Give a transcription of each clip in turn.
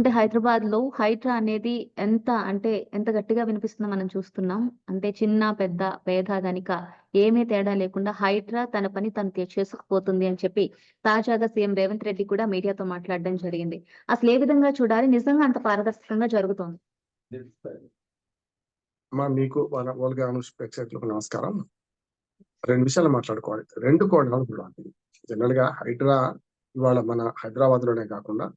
అంటే హైదరాబాద్‌లో హైడ్రా అనేది ఎంత అంటే ఎంత గట్టిగా వినిపిస్తుందో మనం చూస్తున్నాం. అంటే చిన్న, పెద్ద, పేద, ధనిక ఏమీ తేడా లేకుండా హైడ్రా తన పని తను చేసుకుపోతుంది అని చెప్పి తాజాగా సీఎం రేవంత్ రెడ్డి కూడా మీడియాతో మాట్లాడడం జరిగింది. అసలు ఏ విధంగా చూడాలి? నిజంగా అంత పారదర్శకంగా జరుగుతోంది. మీకు నమస్కారం. రెండు విషయాలు మాట్లాడుకోవాలి. రెండు కోణాలు జనరల్గా హైడ్రా ఇవాళ మన హైదరాబాద్లోనే కాకుండా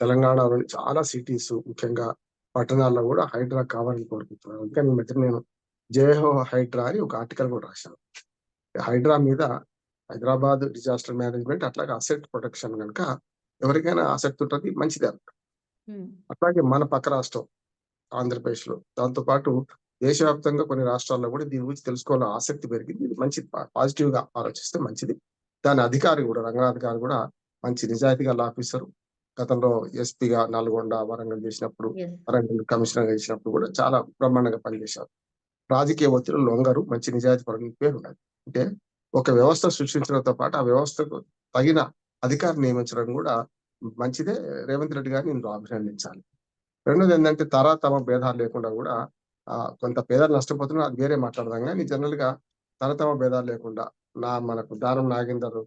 తెలంగాణలోని చాలా సిటీస్ ముఖ్యంగా పట్టణాల్లో కూడా హైడ్రా కావాలని కోరుకుంటున్నారు. అందుకని ఈ మధ్య నేను జయహో హైడ్రా అని ఒక ఆర్టికల్ కూడా రాశాను. హైడ్రా మీద హైదరాబాద్ డిజాస్టర్ మేనేజ్మెంట్ అట్లాగే అసెట్ ప్రొటెక్షన్ కనుక ఎవరికైనా ఆసక్తి ఉంటుంది మంచిదే. హ్మ్. అట్లాగే మన పక్క రాష్ట్రం ఆంధ్రప్రదేశ్లో దాంతో పాటు దేశవ్యాప్తంగా కొన్ని రాష్ట్రాల్లో కూడా దీని గురించి తెలుసుకోవాలని ఆసక్తి పెరిగింది. ఇది మంచిది పాజిటివ్గా ఆలోచిస్తే మంచిది. దాని అధికారి కూడా రంగనాథ్ గారు కూడా మంచి నిజాయితీ గల ఆఫీసర్. గతంలో ఎస్పీగా నల్గొండ, వరంగల్ చేసినప్పుడు. వరంగల్ కమిషనర్ చేసినప్పుడు కూడా చాలా బ్రహ్మాండంగా పనిచేశారు. రాజకీయ ఒత్తిడిలో లొంగరు మంచి నిజాయితీ పరుని పేరు ఉన్నది. అంటే ఒక వ్యవస్థ సృష్టించడంతో పాటు ఆ వ్యవస్థకు తగిన అధికారిని నియమించడం కూడా మంచిదే. రేవంత్ రెడ్డి గారిని నేను అభినందించాలి. రెండోది ఏంటంటే తరతమ భేదాలు లేకుండా కూడా కొంత పేదలు నష్టపోతున్నారు అది వేరే మాట్లాడదాం గానీ జనరల్గా తరతమ భేదాలు లేకుండా నా మనకు దానం నాగేందర్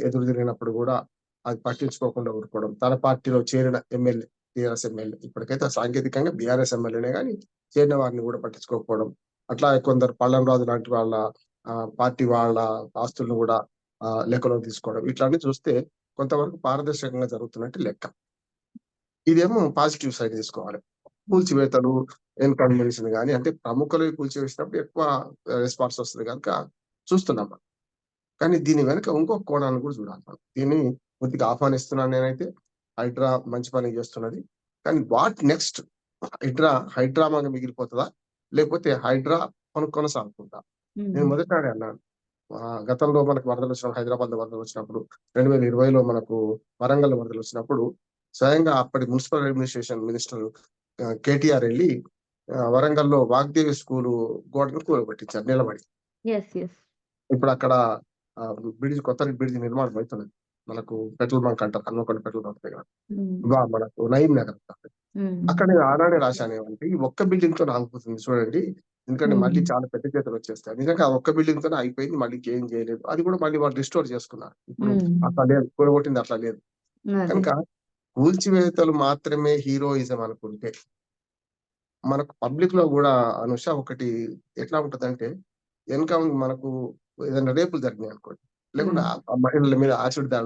ఎదురు తిరిగినప్పుడు కూడా అది పట్టించుకోకుండా ఊరుకోవడం. తన పార్టీలో చేరిన ఎమ్మెల్యే టీఆర్ఎస్ ఎమ్మెల్యే ఇప్పటికైతే సాంకేతికంగా బీఆర్ఎస్ ఎమ్మెల్యేనే కానీ చేరిన వారిని కూడా పట్టించుకోకపోవడం. అట్లా కొందరు పళ్ళంరాజు లాంటి వాళ్ళ పార్టీ వాళ్ళ ఆస్తులను కూడా లెక్కలో లెక్కలోకి తీసుకోవడం. ఇట్లాంటివి చూస్తే కొంతవరకు పారదర్శకంగా జరుగుతున్నట్టు లెక్క. ఇదేమో పాజిటివ్ సైడ్ తీసుకోవాలి. కూల్చివేతలు, ఇన్కన్వీనియన్స్ కానీ అంటే ప్రముఖులు కూల్చివేసినప్పుడు ఎక్కువ రెస్పాన్స్ వస్తుంది కనుక చూస్తున్నాం కానీ దీని వెనుక ఇంకొక కోణాన్ని కూడా చూడాలి మనం. దీన్ని కొద్దిగా ఆహ్వానిస్తున్నాను నేనైతే. హైడ్రా మంచి పని చేస్తున్నది. కానీ వాట్ నెక్స్ట్? హైడ్రా హైడ్రామాగా మిగిలిపోతదా? లేకపోతే హైడ్రా కొన కొనసాగుతుందా? నేను హ్మ్. మొదటనే అన్నాను. గతంలో మనకు వరదలు వచ్చినప్పుడు హైదరాబాద్‌లో వరదలు వచ్చినప్పుడు 2020లో మనకు వరంగల్ వరదలు వచ్చినప్పుడు స్వయంగా అప్పటి మున్సిపల్ అడ్మినిస్ట్రేషన్ మినిస్టర్ కేటీఆర్ ఆహ్, వరంగల్‌లో వాగ్దేవి స్కూలు గోడను కూలగొట్టించారు నిలబడి. ఇప్పుడు అక్కడ బ్రిడ్జ్ కొత్త బ్రిడ్జ్ నిర్మాణం అయితున్నది. మనకు పెట్రోల్ బంక్ అంటారు. హన్మకొండ పెట్రోల్ బంక్ దగ్గర. మనకు నయీం నగర్. అక్కడ నేను ఆనాడే రాశాను ఏమంటే ఈ ఒక్క బిల్డింగ్‌తోని ఆగిపోతుంది చూడండి. ఎందుకంటే మళ్ళీ. చాలా పెద్ద చేతులు వచ్చేస్తాయి. నిజంగా ఆ ఒక్క బిల్డింగ్‌తోనే అయిపోయింది. మళ్ళీ ఇంకేం చేయలేదు. అది కూడా మళ్ళీ వాళ్ళు రిస్టోర్ చేసుకున్నారు. ఇప్పుడు. అట్లా లేదు. కూలగొట్టింది అట్లా లేదు. కనుక కూల్చివేతలు మాత్రమే హీరోయిజం అనుకుంటే మనకు పబ్లిక్‌లో గూడా అనుష ఒకటి ఎట్లా ఉంటదంటే ఎనక మనకు ఏదైనా రేపులు జరిగినాయనుకోండి. లేకుంటే ఆ మహిళల మీద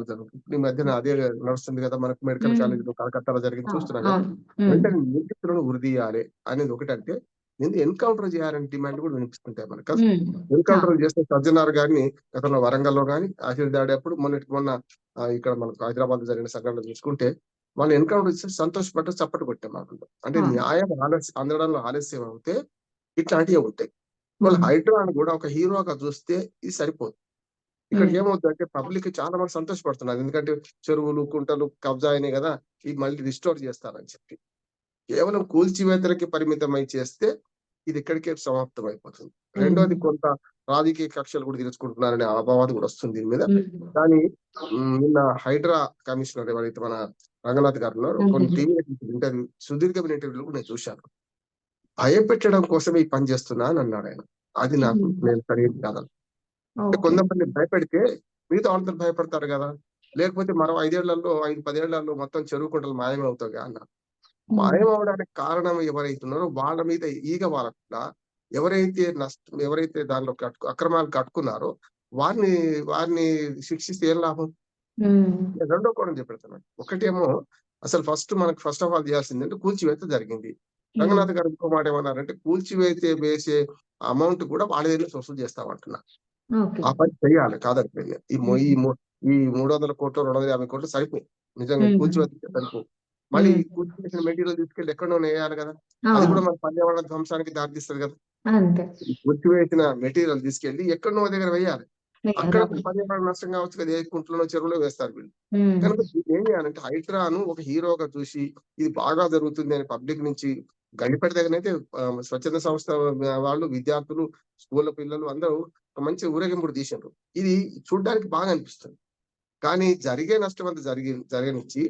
జరుగుతాయి. ఇప్పుడు ఈ మధ్యన అదే నడుస్తుంది కదా! మనకు మెడికల్ హ్మ్. కాలేజ్‌లో కలకత్తాలో జరిగింది. చూస్తున్నాం కదా! వెంటనే నిందితులను ఉరిదీయాలి అనేది ఒకటంటే ముందు ఎన్‌కౌంటర్ చేయాలని డిమాండ్ కూడా వినిపిస్తుంటాయి మనకు. కదా! ఎన్‌కౌంటర్. చేస్తే సజ్జనార్ గారిని గతంలో వరంగల్‌లో గాని యాసిడ్ దాడి అప్పుడు మొన్నటికి మొన్న ఆహ్, ఇక్కడ మనకు హైదరాబాద్‌లో జరిగిన సంఘటనలు చూసుకుంటే వాళ్ళు ఎన్‌కౌంటర్ చేస్తే సంతోషపడ్డారు. చప్పట్లు కొట్టాం మనకు. అంటే. న్యాయం ఆలస్యం అందడంలో ఆలస్యం అవుతే ఇట్లాంటియే ఉంటాయి. ఇవాళ హ్మ్. హైడ్రాను కూడా ఒక హీరోగా చూస్తే ఇది సరిపోదు. ఇక్కడ హ్మ్. ఏమవుద్దంటే పబ్లిక్ చాలా మంది సంతోషపడుతున్నారు. ఎందుకంటే చెరువులు, కుంటలు కబ్జా అయినాయి కదా! ఇవి మళ్ళీ రిస్టోర్ చేస్తారని చెప్పి. కేవలం కూల్చివేతలకి పరిమితమై చేస్తే ఇది ఇక్కడికే సమాప్తం అయిపోతుంది. రెండోది. కొంత రాజకీయ కక్షలు కూడా తీర్చుకుంటున్నారనే అపవాదు కూడా వస్తుంది దీని మీద. కానీ నిన్న హైడ్రా కమిషనర్ ఎవరైతే మన రంగనాథ్ గారు ఉన్నారో కొన్ని. టీవీ ఇంటర్వ్యూ సుదీర్ఘమైన ఇంటర్వ్యూలు కూడా నేను చూశాను. భయపెట్టడం కోసమే ఈ పని చేస్తున్నా అని అన్నాడాయన. అది నాకు. నేను సరైనది కాదన్నా. అంటే. కొంతమంది భయపెడితే మిగతా వాళ్ళందరూ భయపడతారు గదా! లేకపోతే మరో 5 ఏళ్ళలో 5, 10 ఏళ్ళలో మొత్తం చెరువు కుంటలు మాయమవుతాయిగా అన్నారు. హ్మ్. మాయమవ్వడానికి కారణం ఎవరైతే ఉన్నారో వాళ్ళ మీద ఈగ వాలకుండా ఎవరైతే నష్టం ఎవరైతే దానిలో కట్టు అక్రమాలు కట్టుకున్నారో వారిని వారిని శిక్షిస్తే ఏం లాభం? రెండో కోణం చెప్పెడుతున్నాను. ఒకటేమో అసలు ఫస్ట్ మనకు ఫస్ట్ ఆఫ్ ఆల్ చేయాల్సిందంటే కూల్చివేత జరిగింది. రంగనాథ్ గారు ఇంకో మాట ఏమన్నారంటే కూల్చివేతే వేసే అమౌంట్ కూడా వాళ్ళ దగ్గర వసూలు చేస్తామంటున్నారు. ఆ పని చేయాలి కాదనట్లేదు. ఈ మొ ఈ హ్మ్. మొ ఈ 300 కోట్లు, 250 కోట్లు సరిపోవు. నిజంగా హ్మ్. కూల్చివేతకే సరిపోవు. మళ్ళీ ఈ. కూల్చివేసిన మెటీరియల్ తీసుకెళ్ళి ఎక్కడనో వేయాలి గదా! అది. కూడా మన పర్యావరణ ధ్వంసానికి దారితీస్తది! అంతే. ఈ కూల్చివేసిన మెటీరియల్ తీసుకెళ్ళి ఎక్కడనో దగ్గర వేయాలి. అక్కడ. పర్యావరణ నష్టం కావచ్చు కదా! ఏ కుంటలోనో, చెరువులో వేస్తారు వీళ్ళు. కనుక ఏం చేయాలంటే హైడ్రాను ఒక హీరోగా చూసి ఇది బాగా జరుగుతుంది అని పబ్లిక్ నుంచి గండిపేట దగ్గరనైతే ఆహ్, స్వచ్ఛంద సంస్థ వాళ్ళు, విద్యార్థులు, స్కూళ్ళ పిల్లలు అందరూ ఒక మంచి ఊరేగింపు కూడా తీసిండ్రు. ఇది చూడ్డానికి బాగా అనిపిస్తుంది. కానీ జరిగే నష్టం అంతా జరిగి జరగనిచ్చి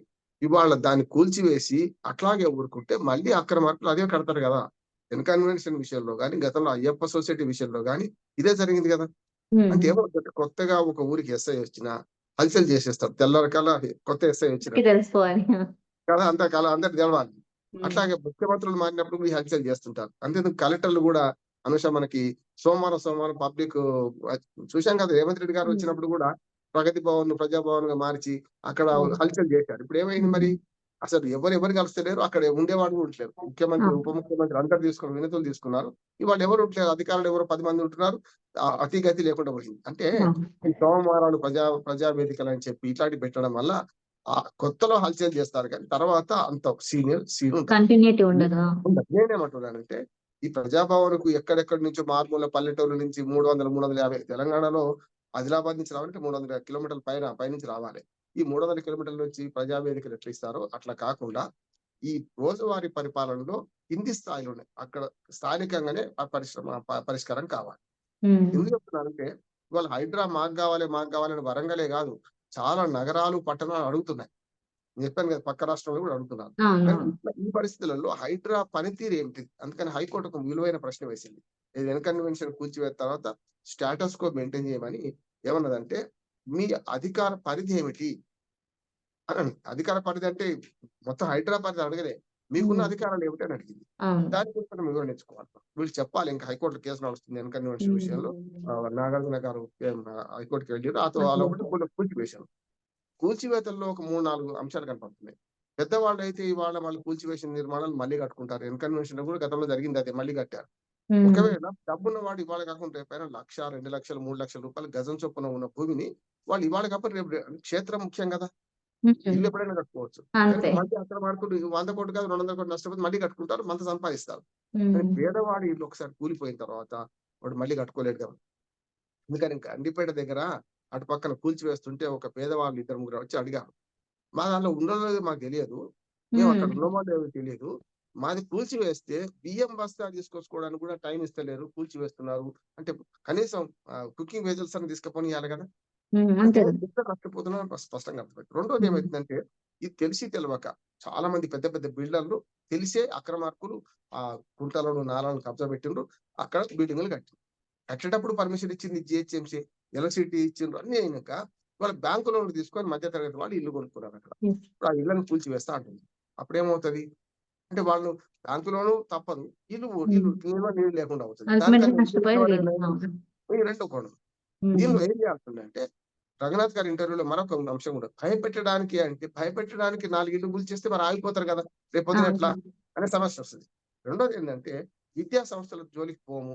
ఇవాళ దాన్ని కూల్చివేసి అట్లాగే ఊరుకుంటే మళ్ళీ అక్రమార్కులు అదే కడతారు కదా. ఇన్కన్వెన్షన్ విషయంలో కానీ గతంలో అయ్యప్ప సొసైటీ విషయంలో కానీ ఇదే జరిగింది కదా. అంటే ఏమవుతుందంటే కొత్తగా ఒక ఊరికి ఎస్ఐ వచ్చినా హల్చల్ చేసేస్తారు. తెల్లరకాల కొత్త ఎస్ఐ వచ్చిన కదా అంత కాలం అందరికి తెలవాలి. అట్లాగే ముఖ్యమంత్రులు మారినప్పుడు ఈ హల్చల్ చేస్తుంటారు. అంతేందుకు కలెక్టర్లు కూడా అనుష మనకి సోమవారం సోమవారం పబ్లిక్ చూశాం కదా రేవంత్ రెడ్డి గారు. వచ్చినప్పుడు కూడా ప్రగతి భవన్ ప్రజాభవన్గా మార్చి అక్కడ. హల్చల్ చేశారు. ఇప్పుడు ఏమైంది మరి? అసలు ఎవరు ఎవరు కలుస్తలేరు అక్కడ ఉండేవాడు కూడా ఉండలేరు ముఖ్యమంత్రి. ఉప ముఖ్యమంత్రి అందరు తీసుకుని వినతులు తీసుకున్నారు. ఇవాళ ఎవరు ఉండలేరు అధికారులు ఎవరు పది మంది ఉంటున్నారు ఆ అతి గతి లేకుండా పోయింది. అంటే ఈ సోమవారాలు ప్రజా ప్రజా వేదికలు అని చెప్పి ఇట్లాంటి పెట్టడం వల్ల ఆ కొత్తలో హల్చల్ చేస్తారు. కానీ తర్వాత అంత సీనియర్ సీన్ ఉంటుంది కంటిన్యూటీ ఉండదు? ఉండదు. నేనేమంటున్నానంటే ఈ ప్రజాభవన్కు ఎక్కడెక్కడి నుంచో మారుమూల పల్లెటూరు నుంచి మూడు వందల మూడు వందల యాభై తెలంగాణలో ఆదిలాబాద్ నుంచి రావాలంటే మూడు వందల కిలోమీటర్ల పైన పైనుంచి రావాలి. ఈ మూడు వందల కిలోమీటర్ల నుంచి ప్రజా వేదికలు ఎట్లా ఇస్తారో అట్లా కాకుండా ఈ రోజువారీ పరిపాలనలో కింది స్థాయిలోనే అక్కడ స్థానికంగానే ఆ పరిశ్రమ పరిష్కారం కావాలి. ఎందుకు చెప్తున్నానంటే ఇవాళ హైడ్రా మాకు కావాలి మాకు కావాలని వరంగలే కాదు చాలా నగరాలు పట్టణాలు అడుగుతున్నాయి. నేను చెప్పాను కదా పక్క రాష్ట్రంలో కూడా అడుగుతున్నారు. ఈ పరిస్థితులలో హైడ్రా పనితీరు ఏమిటి అందుకని హైకోర్టు ఒక విలువైన ప్రశ్న వేసింది. ఇది వెనకన్వెన్షన్ కూల్చివేత తర్వాత స్టేటస్ కో మెయింటైన్ చేయమని ఏమన్నదంటే మీ అధికార పరిధి ఏమిటి? అని అధికార పరిధి అంటే మొత్తం హైడ్రా పరిధి అడగలే. మీకున్న. అధికారాలు ఏమిటి అని అడిగింది. దాని గురించి మనం వివరణ ఇచ్చుకోవాలి వీళ్ళు చెప్పాలి ఇంకా హైకోర్టు కేసు నడుస్తుంది వెనకన్వెన్షన్ విషయంలో. నాగార్జున గారు హైకోర్టుకి వెళ్ళి అతో వాళ్ళ ఒకటి కూడా కూల్చివేశారు. కూల్చివేతల్లో ఒక మూడు నాలుగు అంశాలు కనపడుతున్నాయి. పెద్దవాళ్ళు అయితే ఇవాళ వాళ్ళు కూల్చివేసిన నిర్మాణాలు మళ్ళీ కట్టుకుంటారు. ఎన్కన్వెన్షన్ కూడా గతంలో జరిగింది అదే మళ్ళీ కట్టారు. ఒకవేళ డబ్బున్న వాడు ఇవాళ కాకుండా పైన లక్ష రెండు లక్షలు మూడు లక్షల రూపాయలు గజం చొప్పున ఉన్న భూమిని వాళ్ళు ఇవాళ కాకపోతే రేపు క్షేత్రం ముఖ్యం కదా. ఇల్లు ఎప్పుడైనా కట్టుకోవచ్చు. మళ్ళీ అక్కడ మార్కుడు వంద కోట్లు కాదు రెండు వందల కోట్లు నష్టపోతే మళ్ళీ కట్టుకుంటారు మంత సంపాదిస్తారు. పేదవాడి ఇల్లు ఒకసారి కూలిపోయిన తర్వాత వాడు మళ్ళీ కట్టుకోలేడు కదా. అందుకని ఇంకా అండిపేట దగ్గర అటు పక్కన కూల్చివేస్తుంటే ఒక పేదవాళ్ళు ఇద్దరు ముగ్గురు వచ్చి అడిగారు. మా దాంట్లో ఉండదో మాకు తెలియదు. మేము అక్కడ. ఉన్నమో లేదో తెలియదు. మాది కూల్చివేస్తే బియ్యం బస్తా తీసుకొచ్చుకోవడానికి కూడా టైం ఇస్తలేరు. కూల్చివేస్తున్నారు. అంటే కనీసం కుకింగ్ వెజల్స్ అని తీసుకుపోని ఇవ్వాలి కదా. కష్టపోతున్నా స్పష్టంగా అర్థమైంది. రెండోది. ఏమైందంటే ఇది తెలిసి తెలియక చాలా మంది పెద్ద పెద్ద బిల్డర్లు తెలిసే అక్రమార్కులు ఆ కుంటలను నాలను కబ్జా పెట్టిండ్రు. అక్కడ బిల్డింగ్లు కట్టి కట్టేటప్పుడు పర్మిషన్ ఇచ్చింది జిహెచ్ఎంసీ. ఎలక్ట్రిసిటీ ఇచ్చిండ్రు అన్ని అయినాక వాళ్ళ బ్యాంకు లోన్లు తీసుకొని మధ్య తరగతి వాళ్ళు ఇల్లు కొనుక్కున్నారు అక్కడ. ఇప్పుడు ఆ ఇళ్ళని కూల్చివేస్తా అంటుంది. అప్పుడు ఏమవుతుంది అంటే వాళ్ళు బ్యాంకు లోను తప్పదు. ఇల్లు ఇల్లు నీళ్ళు నీళ్ళు లేకుండా అవుతుంది. రెండు కోణం. దీనిలో ఏం చేయాల్సిందంటే రఘునాథ్ గారి ఇంటర్వ్యూలో మరొక అంశం కూడా. భయపెట్టడానికి అంటే భయపెట్టడానికి నాలుగు ఇల్లు గురి చేస్తే మరి ఆగిపోతారు కదా. రేపు ఎట్లా? అనే సమస్య వస్తుంది. రెండోది ఏంటంటే విద్యా సంస్థల జోలికి పోము.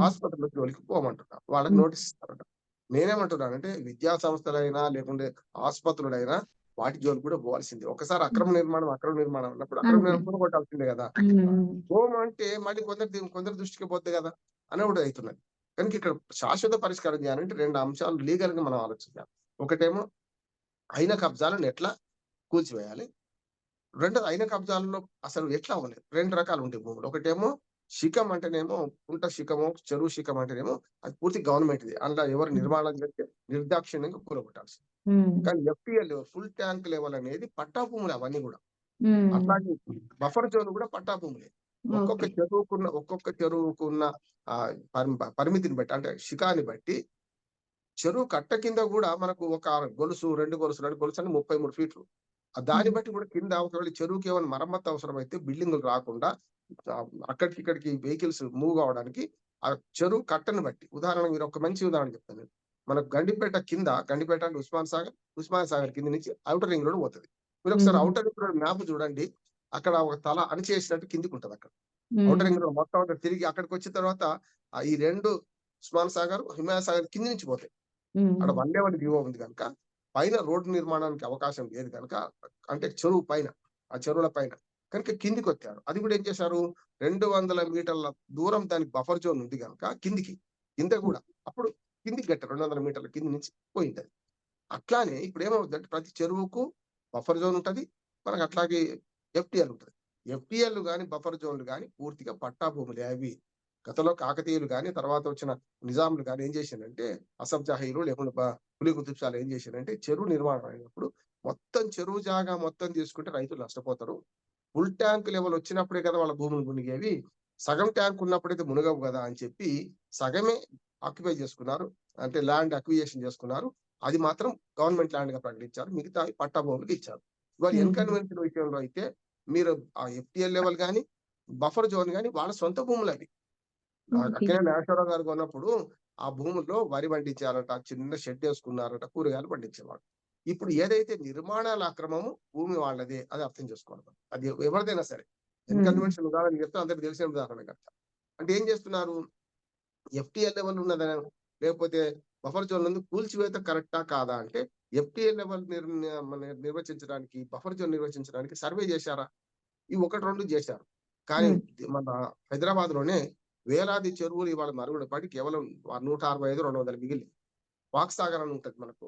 ఆసుపత్రుల జోలికి పోమంటున్నారు వాళ్ళకి. నోటీస్ ఇస్తారట నేనేమంటున్నానంటే విద్యా సంస్థలైనా లేకుంటే ఆసుపత్రులైనా వాటి జోలికి కూడా పోవాల్సిందే. ఒకసారి అక్రమ నిర్మాణం అక్రమ నిర్మాణం అన్నప్పుడు అక్రమ. నిర్మాణం కొట్టాల్సిందే కదా. హోమ్. అంటే మళ్ళీ కొందరు కొందరు దృష్టికి పోద్ది కదా అని కూడా అవుతున్నది. కనుక ఇక్కడ శాశ్వత పరిష్కారం చేయాలంటే రెండు అంశాలు లీగల్గా మనం ఆలోచించాలి. ఒకటేమో అయిన కబ్జాలను ఎట్లా కూల్చివేయాలి? రెండోది అయిన కబ్జాలలో అసలు ఎట్లా అవ్వలేదు? రెండు రకాలు ఉంటాయి భూములు. ఒకటేమో శిఖం అంటేనేమో కుంట శిఖము చెరువు శిఖం అంటేనేమో అది పూర్తి గవర్నమెంట్ ది అందులో ఎవరు నిర్మాణం చేస్తే నిర్దాక్షిణ్యంగా కూలగొట్టాల్సి ఉమ్. కానీ ఎఫ్టీఎల్ ఫుల్ ట్యాంక్ లెవెల్ అనేది పట్టా భూములు అవన్నీ కూడా ఉమ్. అట్లాగే బఫర్ జోన్ కూడా పట్టా భూములే ఒక్కొక్క. చెరువుకున్న ఒక్కొక్క చెరువుకున్న పరిమితిని బట్టి అంటే శిఖాన్ని బట్టి చెరువు కట్ట కింద కూడా మనకు ఒక గొలుసు రెండు గొలుసు రెండు గొలుసు అని ముప్పై మూడు ఫీట్లు దాన్ని. బట్టి కూడా కింద ఒకవేళ చెరువుకి ఏమైనా మరమ్మతు అవసరం అయితే బిల్డింగులు రాకుండా అక్కడికి ఇక్కడికి వెహికల్స్ మూవ్ కావడానికి ఆ చెరువు కట్టను బట్టి ఉదాహరణ మీరు ఒక మంచి ఉదాహరణ చెప్తాను నేను. మనకు గండిపేట కింద గండిపేట అంటే ఉస్మాన్ సాగర్ ఉస్మాన్ సాగర్ కింద నుంచి అవుటర్ రింగ్ రోడ్ పోతుంది మీరు ఒకసారి. అవుటర్ రింగ్ రోడ్ మ్యాప్ చూడండి అక్కడ ఒక తల అణిచేసినట్టు కిందికి ఉంటది అక్కడ. అవుటర్ రింగ్ రోడ్ మొత్తం అంతా తిరిగి అక్కడికి వచ్చిన తర్వాత ఈ రెండు ఉస్మాన్ సాగర్ హిమాయ సాగర్ కింది నుంచి పోతాయి. అక్కడ వన్ లెవెల్ వ్యూ ఉంది కనుక పైన రోడ్డు నిర్మాణానికి అవకాశం లేదు కనుక అంటే చెరువు పైన ఆ చెరువుల పైన. కనుక కిందికి వచ్చారు అది కూడా ఏం చేశారు? రెండు వందల మీటర్ల దూరం దానికి బఫర్ జోన్ ఉంది కనుక కిందికి కింద కూడా. అప్పుడు కిందికి గట్ట రెండు వందల మీటర్ల కింది నుంచి పోయింటది. అట్లానే ఇప్పుడు ఏమవుతుందంటే ప్రతి చెరువుకు బఫర్ జోన్ ఉంటది. మనకు అట్లాగే ఎఫ్టిఎల్ ఉంటది. ఎఫ్టిఎల్ కానీ బఫర్ జోన్లు కానీ పూర్తిగా పట్టా భూములే అవి. గతంలో కాకతీయులు కానీ తర్వాత వచ్చిన నిజాములు కానీ ఏం చేసిందంటే అసఫ్ జహీలు లేకుండా పులి కుతుబ్షాలు ఏం చేశారంటే చెరువు నిర్మాణం అయినప్పుడు మొత్తం చెరువు జాగా మొత్తం తీసుకుంటే రైతులు నష్టపోతారు. ఫుల్ ట్యాంక్ లెవెల్ వచ్చినప్పుడే కదా వాళ్ళ భూములు మునిగేవి. సగం ట్యాంక్ ఉన్నప్పుడైతే మునగవు కదా అని చెప్పి సగమే ఆక్యుపై చేసుకున్నారు. అంటే ల్యాండ్ అక్విజేషన్ చేసుకున్నారు. అది మాత్రం గవర్నమెంట్ ల్యాండ్గా ప్రకటించారు. మిగతా పట్టా భూములకు ఇచ్చారు. ఇవాళ. ఎన్కన్వెన్షన్ విషయంలో అయితే మీరు ఆ ఎఫ్టిఎల్ లెవెల్ కానీ బఫర్ జోన్ కానీ వాళ్ళ సొంత భూములు అవి. అక్కడే నాగేశ్వరరావు గారు కొన్నప్పుడు ఆ భూముల్లో వరి పండించారట చిన్న షెడ్ వేసుకున్నారట కూరగాయలు పండించేవాడు ఇప్పుడు ఏదైతే నిర్మాణాల అక్రమము భూమి వాళ్ళదే అది అర్థం చేసుకోవాలి మనం. అది ఎవరిదైనా సరే. ఎన్కన్వెన్షన్ ఉదాహరణ చెప్తే అందరికి తెలిసిన ఉదాహరణ కదా అంటే ఏం చేస్తున్నారు? ఎఫ్టిఎల్ లెవెల్ ఉన్నదని లేకపోతే బఫర్ జోన్ ఉంది కూల్చివేత కరెక్టా కాదా? అంటే ఎఫ్టిఎల్ లెవెల్ నిర్వచించడానికి బఫర్ జోన్ నిర్వచించడానికి సర్వే చేశారా? ఈ ఒకటి రెండు చేశారు. కానీ మన హైదరాబాద్లోనే వేలాది చెరువులు ఇవాళ మరుగుడు పడి కేవలం నూట అరవై ఐదు రెండు వందలు మిగిలి వాక్ సాగర్ అని ఉంటది మనకు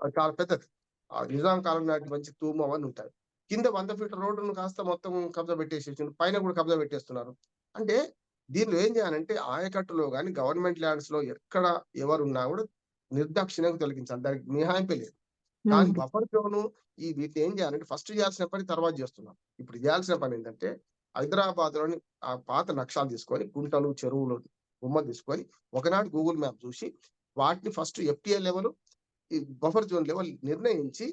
అది చాలా పెద్దది. నిజాం కాలం నాటి మంచి తూము అవన్నీ ఉంటాయి. కింద వంద ఫీట్ల రోడ్డును కాస్త మొత్తం కబ్జా పెట్టేసి పైన కూడా కబ్జా పెట్టేస్తున్నారు. అంటే దీనిలో ఏం చేయాలంటే ఆయకట్టులో కానీ గవర్నమెంట్ ల్యాండ్స్లో ఎక్కడ ఎవరున్నా కూడా నిర్దాక్షిణ్యంగా తొలగించాలి. దానికి మినహాయింపే లేదు. కానీ బఫర్ జోన్ ఈ వీటిని ఏం చేయాలంటే ఫస్ట్ చేయాల్సిన పని తర్వాత చేస్తున్నాం. ఇప్పుడు చేయాల్సిన పని ఏంటంటే హైదరాబాద్లోని ఆ పాత నక్షాలు తీసుకొని గుంటలు చెరువులు బొమ్మ తీసుకొని ఒకనాడు గూగుల్ మ్యాప్ చూసి వాటిని ఫస్ట్ ఎఫ్టిఏ లెవెల్ ఈ బఫర్ జోన్ లెవెల్ నిర్ణయించి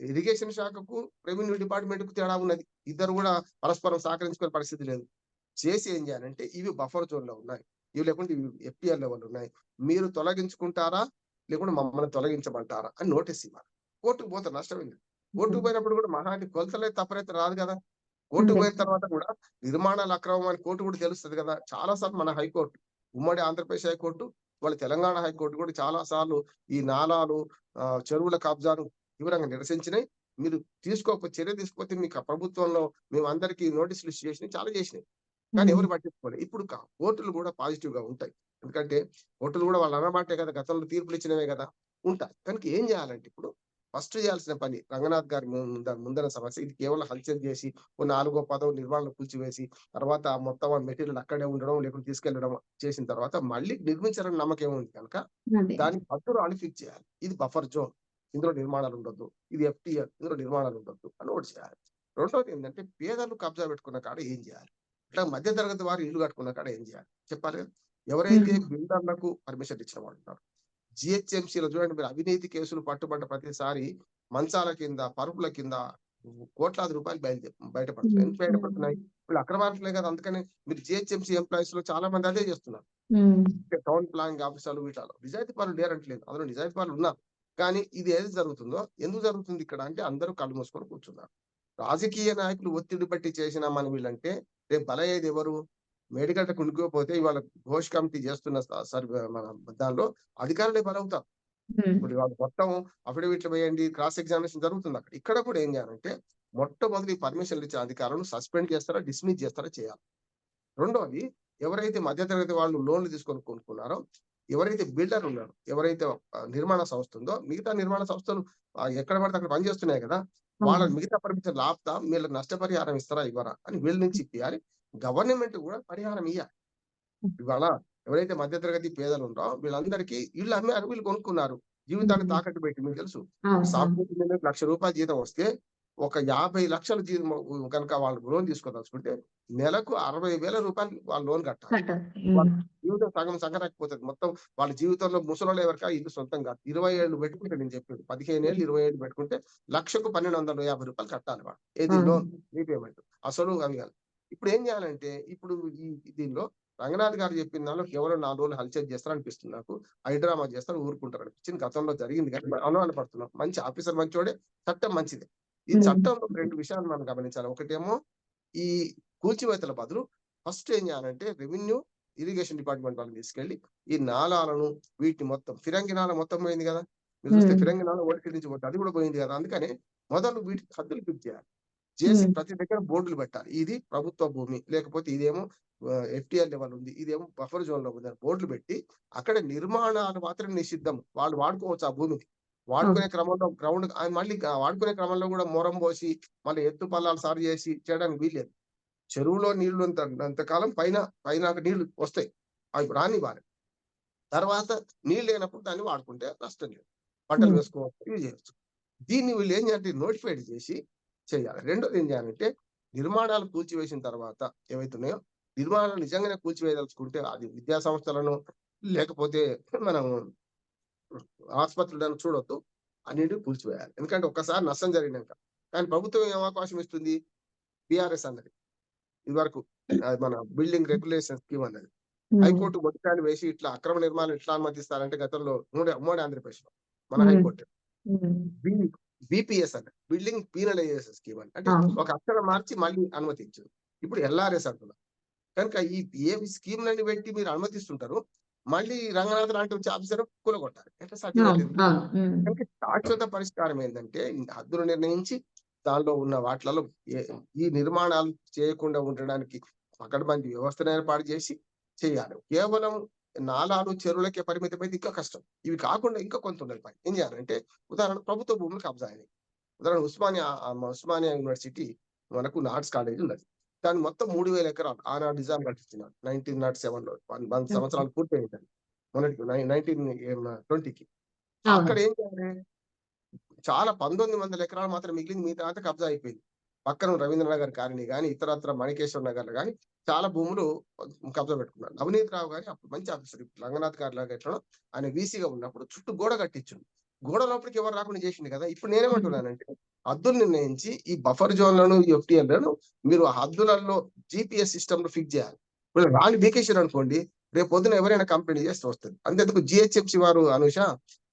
ఇరిగేషన్ శాఖకు రెవెన్యూ డిపార్ట్మెంట్కు తేడా ఉన్నది. ఇద్దరు కూడా పరస్పరం సహకరించుకునే పరిస్థితి లేదు. చేసి ఏం చేయాలంటే ఇవి బఫర్ జోన్లో ఉన్నాయి. ఇవి లేకుంటే ఇవి ఎఫ్టిఆర్ లెవెల్ ఉన్నాయి. మీరు తొలగించుకుంటారా? లేకుంటే మమ్మల్ని తొలగించమంటారా? అని నోటీస్ ఇవ్వాలి. కోర్టుకు పోతే నష్టం ఏంది కోర్టుకు పోయినప్పుడు కూడా మహాటి కొలతలే తప్పరైతే రాదు కదా. కోర్టుకు అంతే. పోయిన తర్వాత కూడా నిర్మాణాల అక్రమం అని కోర్టు కూడా తెలుస్తుంది కదా. చాలా సార్లు మన హైకోర్టు ఉమ్మడి ఆంధ్రప్రదేశ్ హైకోర్టు వాళ్ళ తెలంగాణ హైకోర్టు కూడా చాలా సార్లు ఈ నాలాలు చెరువుల కబ్జాను తీవ్రంగా నిరసించినాయి మీరు తీసుకోకపోతే చర్య తీసుకోకపోతే మీకు ప్రభుత్వంలో మేము అందరికీ నోటీసులు చేసినాయి చాలా చేసినాయి కానీ ఎవరు పట్టించుకోలేదు ఇప్పుడు కోర్టులు కూడా పాజిటివ్గా ఉంటాయి. ఎందుకంటే కోర్టులు కూడా వాళ్ళు అన్నమాటే కదా గతంలో తీర్పులు ఇచ్చినవే కదా ఉంటాయి. కనుక ఏం చేయాలంటే ఇప్పుడు ఫస్ట్ చేయాల్సిన పని రంగనాథ్ గారి ముంద ముందర సమస్య. ఇది కేవలం హల్చల్ చేసి ఓ నాలుగో పదవ నిర్మాణం కూల్చివేసి తర్వాత ఆ మొత్తం మెటీరియల్ అక్కడే ఉండడం లేకుంటే తీసుకెళ్ళడం చేసిన తర్వాత మళ్ళీ నిర్మించాలని నమ్మకం ఉంది కనుక. దానికి హద్దులు అని ఫిక్స్ చేయాలి ఇది బఫర్ జోన్. ఇందులో నిర్మాణాలు ఉండొద్దు. ఇది ఎఫ్టిఆర్ ఇందులో నిర్మాణాలు ఉండొద్దు అని ఒకటి చేయాలి. రెండోది ఏంటంటే పేదలు కబ్జా పెట్టుకున్న కాడ ఏం చేయాలి? ఇట్లా మధ్య తరగతి వారు ఇల్లు కట్టుకున్న కాడ ఏం చేయాలి? చెప్పాలి కదా. ఎవరైతే. బిల్డర్లకు పర్మిషన్ ఇచ్చిన వాళ్ళు ఉన్నారు జిహెచ్ఎంసీలో చూడండి మీరు అవినీతి కేసులు పట్టుబడ్డ ప్రతిసారి మంచాల కింద పరుపుల కింద కోట్లాది రూపాయలు బయలు బయటపడుతున్నాయి. ఎందుకు బయటపడుతున్నాయి? వీళ్ళు అక్రమార్కులే కదా అందుకని మీరు జిహెచ్ఎంసీ ఎంప్లాయీస్లో చాలా మంది అదే చేస్తున్నారు. టౌన్ ప్లానింగ్ ఆఫీసర్లు వీటిలో నిజాయితీ పనులు లేరంటలేదు. అందులో నిజాయితీ పనులు ఉన్నారు కానీ ఇది ఏది జరుగుతుందో ఎందుకు జరుగుతుంది ఇక్కడ అంటే అందరూ కళ్ళు మూసుకొని కూర్చున్నారు. రాజకీయ నాయకులు ఒత్తిడి బట్టి చేసిన మన వీళ్ళంటే రేపు బలయ్యేది ఎవరు? మేడిగడ్డ కుండుకోపోతే ఇవాళ ఘోష్ కమిటీ చేస్తున్న మన దానిలో అధికారులే బలవుతారు. ఇప్పుడు ఇవాళ మొత్తం అఫిడవిట్లు వేయండి క్రాస్ ఎగ్జామినేషన్ జరుగుతుంది అక్కడ. ఇక్కడ కూడా ఏం చేయాలంటే మొట్టమొదటి పర్మిషన్లు ఇచ్చే అధికారులను సస్పెండ్ చేస్తారా డిస్మిస్ చేస్తారా చేయాలి. రెండోది ఎవరైతే మధ్యతరగతి వాళ్ళు లోన్లు తీసుకొని కొనుక్కున్నారో ఎవరైతే బిల్డర్ ఉన్నారో ఎవరైతే నిర్మాణ సంస్థ ఉందో మిగతా నిర్మాణ సంస్థలు ఎక్కడ పడితే అక్కడ పనిచేస్తున్నాయి కదా వాళ్ళ. మిగతా పర్మిషన్ లాపుతా వీళ్ళకి నష్టపరిహారం ఇస్తారా ఇవ్వరా అని వీళ్ళ నుంచి ఇప్పియాలి. గవర్నమెంట్ కూడా పరిహారం ఇవ్వాలి ఇవాళ ఎవరైతే మధ్యతరగతి పేదలు ఉన్నారో వీళ్ళందరికీ ఇల్లు అమ్మారు వీళ్ళు కొనుక్కున్నారు. జీవితాన్ని. తాకట్టు పెట్టి మీకు తెలుసు. సాఫ్ట్వేర్ లక్ష రూపాయల జీతం వస్తే ఒక యాభై లక్షల జీతం కనుక వాళ్ళు లోన్ తీసుకోదలుచుకుంటే నెలకు అరవై వేల రూపాయలు వాళ్ళు లోన్ కట్టాలి. జీవితం సగం సగరాకపోతుంది మొత్తం వాళ్ళ జీవితంలో ముసలోళ్ళు ఎవరికా ఇల్లు సొంతం కాదు ఇరవై ఏళ్ళు పెట్టుకుంటే నేను చెప్పాడు పదిహేను ఏళ్ళు ఇరవై ఏళ్ళు పెట్టుకుంటే లక్షకు పన్నెండు వందల యాభై రూపాయలు కట్టాలి వాడు ఏది. Loan repayment? అసలు అవి కాదు. ఇప్పుడు ఏం చేయాలంటే ఇప్పుడు ఈ దీనిలో రంగనాథ్ గారు చెప్పిన దానిలో కేవలం నాలుగు రోజులు హల్చల్ చేస్తారు అనిపిస్తుంది నాకు. హైడ్రామా చేస్తారు ఊరుకుంటారు. అనిపించింది గతంలో జరిగింది కానీ మనం అనుమానపడుతున్నాం. మంచి ఆఫీసర్ మంచోడే చట్టం మంచిదే. ఈ. చట్టంలో రెండు విషయాలు మనం గమనించాలి. ఒకటేమో ఈ కూల్చివేతల బదులు ఫస్ట్ ఏం చేయాలంటే రెవెన్యూ ఇరిగేషన్ డిపార్ట్మెంట్ వాళ్ళని తీసుకెళ్ళి ఈ నాలాలను వీటిని మొత్తం ఫిరంగి నాల మొత్తం పోయింది కదా. మీరు చూస్తే. ఫిరంగి నాల ఓడికి నుంచి పోతే అది కూడా పోయింది కదా. అందుకని మొదలు వీటికి హద్దులు ఫిక్స్ చేయాలి. చేసి. ప్రతి దగ్గర బోర్డులు పెట్టాలి ఇది ప్రభుత్వ భూమి లేకపోతే ఇదేమో ఎఫ్టిఆర్ లెవెల్ ఉంది ఇదేమో బఫర్ జోన్లో ఉంది బోర్డులు పెట్టి అక్కడ నిర్మాణాలు మాత్రం నిషిద్ధం. వాళ్ళు వాడుకోవచ్చు ఆ భూమిని. వాడుకునే క్రమంలో గ్రౌండ్ మళ్ళీ వాడుకునే క్రమంలో కూడా మొరం పోసి మళ్ళీ ఎత్తు పల్లాలు సారు చేసి చేయడానికి వీల్లేదు. చెరువులో నీళ్ళు అంత కాలం పైన పైన నీళ్ళు వస్తాయి. అవి రానివ్వాలి. తర్వాత నీళ్ళు లేనప్పుడు దాన్ని వాడుకుంటే నష్టం లేదు. పంటలు. వేసుకోవచ్చు ఇవి చేయొచ్చు. దీన్ని వీళ్ళు ఏం చేయాలంటే నోటిఫైడ్ చేసి చేయాలి. రెండోది ఏం చేయాలంటే నిర్మాణాలు కూల్చివేసిన తర్వాత ఏవైతున్నాయో నిర్మాణాలు నిజంగానే కూల్చివేయదలుచుకుంటే అది విద్యా సంస్థలను లేకపోతే మనం ఆసుపత్రులను చూడొద్దు అన్నిటిని కూల్చివేయాలి. ఎందుకంటే ఒక్కసారి నష్టం జరిగినాక. కానీ ప్రభుత్వం ఏం అవకాశం ఇస్తుంది? బిఆర్ఎస్ అన్నది. ఇది వరకు మన బిల్డింగ్ రెగ్యులేషన్ స్కీమ్ అన్నది. హైకోర్టు మొట్టికాయలు వేసి ఇట్లా అక్రమ నిర్మాణం ఎట్లా అనుమతిస్తారంటే గతంలో ఉమ్మడి ఉమ్మడి ఆంధ్రప్రదేశ్లో మన. High court. బిపిఎస్ అంటే బిల్డింగ్ పీనలైజేషన్ స్కీమ్ అని అంటే. ఒక అక్షరం మార్చి మళ్ళీ అనుమతించారు ఇప్పుడు ఎల్ఆర్ఎస్ అంటున్నారు కనుక ఈ ఏ స్కీమ్లన్నీ పెట్టి మీరు అనుమతిస్తుంటారు మళ్ళీ రంగనాథ్ లాంటి వచ్చి ఆఫీసర్ కూలగొట్టారు ఎట్లా సాధ్యం కనుక శాశ్వత పరిష్కారం ఏంటంటే హద్దులు నిర్ణయించి దానిలో ఉన్న వాటిలలో ఈ నిర్మాణాలు చేయకుండా ఉండడానికి పకడ్బందీ వ్యవస్థను ఏర్పాటు చేసి చేయాలి. కేవలం నాలాలు చెరువులకే పరిమితం అయితే ఇంకా కష్టం. ఇవి కాకుండా ఇంకా కొంత ఉన్నది పని. ఏం చేయాలంటే ఉదాహరణ ప్రభుత్వ భూములు కబ్జా అయినాయి. ఉదాహరణ ఉస్మానియా ఉస్మానియా యూనివర్సిటీ మనకు ఆర్ట్స్ కాలేజ్ ఉన్నది. దాని మొత్తం మూడు వేల ఎకరాలు ఆనాడు నిజాం కట్టించినారు నైన్టీన్ నాట్ సెవెన్లో వన్- వంద సంవత్సరాలు పూర్తయింది మొన్నటికి నైన్టీన్ ట్వంటీకి. అక్కడ ఏం చేయాలి? చాలా పంతొమ్మిది వందల ఎకరాలు మాత్రం మిగిలింది మిగతా అంతా కబ్జా అయిపోయింది. పక్కన రవీంద్రనగర్ కాలనీ కానీ ఇతరత్ర మణికేశ్వర నగర్ కానీ చాలా భూములు కబ్జా పెట్టుకున్నారు. నవనీత్ రావు గారి అప్పుడు మంచి ఆఫీసర్. ఇప్పుడు రంగనాథ్ గారి లాగా ఎట్లా ఆయన వీసీగా ఉన్నప్పుడు చుట్టూ గోడ కట్టించు గోడ లోపలికి ఎవరు రాకుండా చేసింది కదా? ఇప్పుడు నేనేమంటున్నానంటే హద్దులు నిర్ణయించి ఈ బఫర్ జోన్లను ఈ ఎఫ్టీఎల్లను మీరు ఆ హద్దులలో జిపిఎస్ సిస్టమ్లో ఫిక్స్ చేయాలి. ఇప్పుడు రాని బీకేశ్వర్ అనుకోండి రేపు పొద్దున ఎవరైనా కంప్లైంట్ చేస్తే వస్తుంది. అంతేందుకు జిహెచ్ఎంసీ వారు అనుష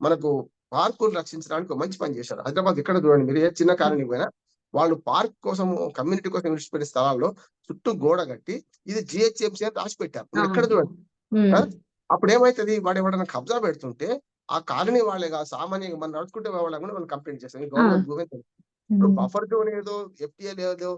మనకు పార్కులు రక్షించడానికి మంచి పని చేశారు. హైదరాబాద్ ఇక్కడ చూడండి మీరు ఏ చిన్న కాలనీ పోయినా వాళ్ళు పార్క్ కోసం కమ్యూనిటీ కోసం విడిచిపెట్టే స్థలాల్లో చుట్టూ గోడ కట్టి ఇది జిహెచ్ఎంసీ అని రాసి పెట్టారు ఎక్కడ చూడండి? అప్పుడు ఏమైతుంది వాడు ఎవరైనా కబ్జా పెడుతుంటే ఆ కాలనీ వాళ్ళే కాదు సామాన్యంగా మనం నడుచుకుంటే వాళ్ళ కూడా మనం కంప్లైంట్ చేస్తాం గవర్నమెంట్ భూమి. ఇప్పుడు బఫర్ జోన్ ఏదో కదా.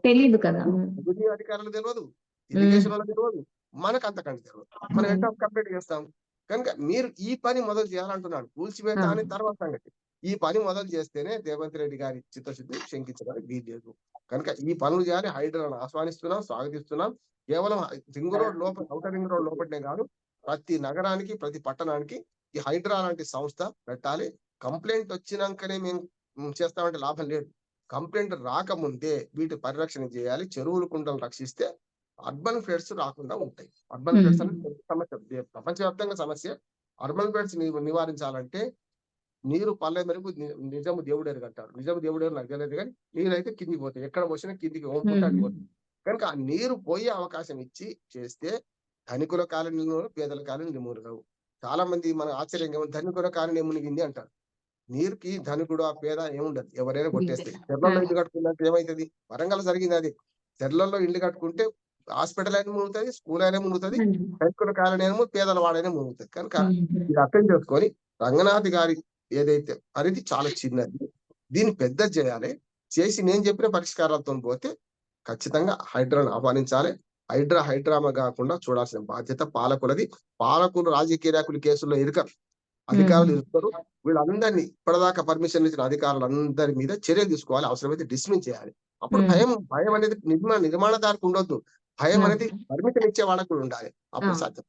ఉమ్, రెవెన్యూ అధికారులకు తెలియదు ఇరిగేషన్ వాళ్ళకి తెలియదు మనకు అంతకంటే తెలియదు మనం ఎట్లా కంప్లైంట్ చేస్తాం? కనుక మీరు ఈ పని మొదలు చేయాలంటున్నాను కూల్చివేత అని తర్వాత సంగతి. ఈ పని మొదలు చేస్తేనే రేవంత్ రెడ్డి గారి చిత్తశుద్ధి శంకించడానికి వీల్లేదు కనుక ఈ పనులు చేయాలి. హైడ్రాను ఆహ్వానిస్తున్నాం స్వాగతిస్తున్నాం. కేవలం రింగ్ రోడ్ లోపల అవుటర్ రింగ్ రోడ్ లోపలనే కాదు ప్రతి నగరానికి ప్రతి పట్టణానికి ఈ హైడ్రా లాంటి సంస్థ పెట్టాలి. కంప్లైంట్ వచ్చినాకనే మేము చేస్తామంటే లాభం లేదు. కంప్లైంట్ రాకముందే వీటి పరిరక్షణ చేయాలి. చెరువులు కుంటలు రక్షిస్తే అర్బన్ ఫ్లడ్స్ రాకుండా ఉంటాయి. అర్బన్ ఫ్లడ్స్ అనేది సమస్య. ప్రపంచవ్యాప్తంగా సమస్య. అర్బన్ ఫ్లడ్స్ నివారించాలంటే నీరు పల్లె మెరుగు నిజము దేవుడు ఎరుగంటారు నిజము దేవుడు ఎరుగు నాకు తెలియదు కానీ నీరైతే కిందికి పోతాయి. ఎక్కడ పోసినా కిందికి ఓంపుకుంటే అటు పోతాయి. కనుక ఆ నీరు పోయే అవకాశం ఇచ్చి చేస్తే ధనికుల కాలనీ పేదల కాలనీ మునగవు చాలా మంది మన ఆశ్చర్యంగా ధనికుల కాలనీ మునిగింది అంటారు. నీరుకి ధనికుడు ఆ పేద ఏముండదు. ఎవరైనా కొట్టేస్తాయి చెర్లలో ఇల్లు కట్టుకున్నట్టు ఏమైతుంది? వరంగల్ జరిగింది అది. చెర్లలో ఇల్లు కట్టుకుంటే హాస్పిటల్ అయినా మునుగుతుంది స్కూల్ అయినా మునుగుతుంది ధనికుల కాలనీ అయినా పేదల వాడైనా మునుగుతుంది. కనుక ఇది అర్థం చేసుకొని రంగనాథ్ గారి ఏదైతే పరిధి చాలా చిన్నది. దీన్ని పెద్ద చేయాలి. చేసి నేను చెప్పిన పరిష్కారాలతో పోతే ఖచ్చితంగా హైడ్రాను ఆహ్వానించాలి. హైడ్రా హైడ్రామా కాకుండా చూడాల్సిన బాధ్యత పాలకులది. పాలకులు రాజకీయ నాయకుల కేసుల్లో ఇరుకరు అధికారులు ఇరుస్తారు వీళ్ళందరినీ ఇప్పటిదాకా పర్మిషన్ ఇచ్చిన అధికారులందరి మీద చర్యలు తీసుకోవాలి. అవసరమైతే డిస్మిస్ చేయాలి. అప్పుడు. భయం భయం అనేది నిర్మాణ నిర్మాణదారికి ఉండొద్దు. భయం. అనేది పర్మిషన్ ఇచ్చే వాళ్ళకు ఉండాలి. అప్పుడు. సాధ్యం.